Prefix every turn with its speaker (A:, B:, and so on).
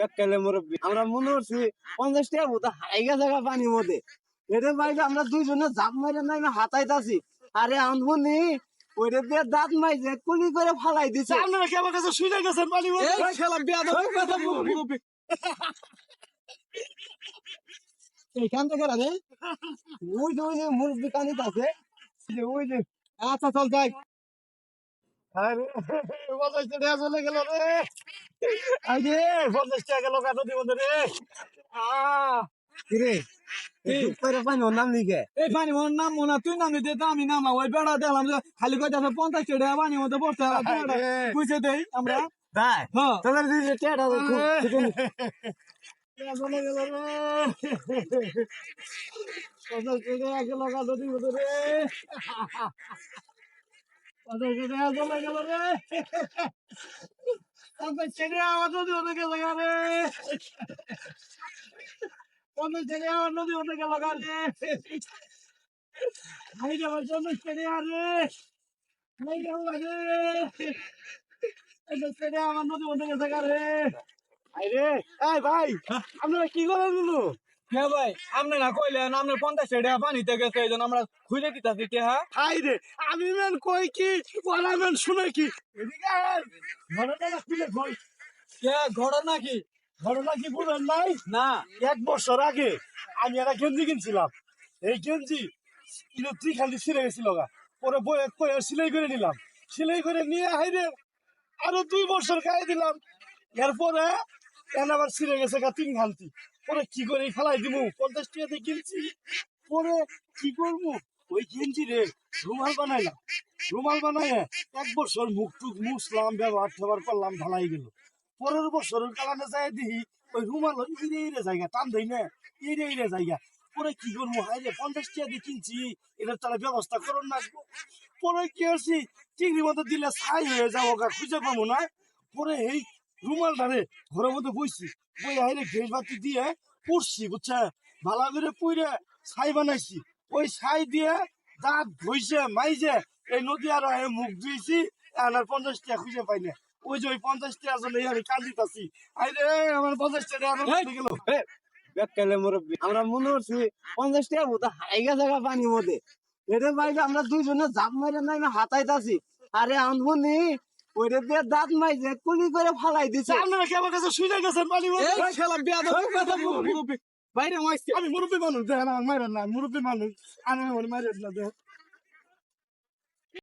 A: বেকালে মুরব্বী। আমরা মনে করছি পঞ্চাশ টাকা মতো হাইগা জায়গা পানির মধ্যে। এটা বাইরে আমরা দুইজনে জাপ মারে নাই না হাতাই হাতাইতাছি। আরে আনবনি ওইটা দিয়ে দাঁত মাইছে কুলি করে ফালাই দিছে।
B: আপনারা কি আমার কাছে শুনে গেছেন পানি
A: এই খেলা বেয়াদব কথা
B: এইখান থেকে রে
A: ওই যে ওই যে মুরব্বী কানিত আছে। ওই যে।
B: আচ্ছা চল যাই। আরে পঞ্চাশ টাকা চলে গেল রে। আরে পঞ্চাশ টাকা গেল কাটো দিব রে।
A: কিরে
B: আমরা। আমার নদী হতে গেছে রে। ভাই আপনারা কি করেন
C: কে ভাই আপনি না কইলেন আপনার পঞ্চাশ টাকা পানিতে গেছে এই জন্য আমরা খুঁজে দিতেছি কে হ্যাঁ?
B: হাই রে আমি মেন কই কি? ওরা মেন শুনে কি? এদিকে আয়। ঘটনাটা খুলে কই
C: কে? ঘটনা কি?
B: ঘটনা কি বুঝেন নাই?
C: না।
B: এক বছর আগে আমি একটা গেঞ্জি কিনছিলাম। এই গেঞ্জি ইলেকট্রিক খালি ছিঁড়ে গেছিল গা। পরে বয়ে কয়ে সিলাই করে নিলাম। সিলাই করে নিয়ে হাইরে আরও দুই বছর খাই দিলাম। এরপরে এখন আবার ছিঁড়ে গেছে গা তিন খান্তি। পরে কি করে ফেলাই দিব পঞ্চাশ টাকা দিয়ে কিনছি। পরে কি করব ওই গেঞ্জি রে, রুমাল বানাইলাম। রুমাল বানাই এক বছর মুখ টুক মুছলাম, ব্যবহার ট্যাবহার করলাম, ঢালাই গেল। পরের বছর কালানে যায় দেখি, ওই রুমাল ইরে ইরে জায়গা, টান দেয় না ইরে ইরে জায়গা। পরে কি করব হাই রে, পঞ্চাশ টাকা দিয়ে কিনছি এটার তারা ব্যবস্থা করুন না পরে কি হচ্ছি চিংড়ি মতো দিলে ছাই হয়ে যাব গা খুঁজে পাবো না। পরে এই রুমালটা রে ঘরের মধ্যে বইছি বই হাইরে ঘেস বাতি দিয়ে পড়ছি বুঝছে? ভালো করে পুইরে ছাই বানাইছি। ওই ছাই দিয়ে দাঁত ধুইছে মাইছে এই নদী আর মুখ ধুইছি আর পঞ্চাশ টাকা খুঁজে পাই না। ওই যে ওই পঞ্চাশ টাকার জন্য আমি কান্দিতাছি আইরে আমার পঞ্চাশ টাকা গেল।
A: বেকালে মুরব্বী? আমরা মনে করছি পঞ্চাশ টাকা মতো হাইগা জায়গা পানির মধ্যে। এটা আমরা দুইজনে জাপ মারে নাই না হাতাইতাছি। আরে আনবনি ওইটা দিয়ে দাঁত মাইছে কুলি করে ফালাই দিছে।
B: আপনারা কি আমার কাছে শুনে গেছেন? পানি
C: এই খেলা বেয়াদব কথা মুরব্বী। বাইরে মাইছে।
B: আমি মুরব্বী মানুষ দেখেন আমার মারেন না মুরব্বী মানুষ। আমি আমার না দেখ